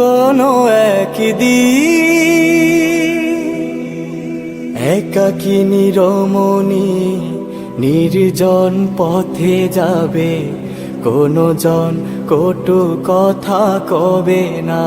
কোনো একদিন। একাকি নিরমণি নির্জন পথে যাবে কোনো জন কটু কথা কবে না।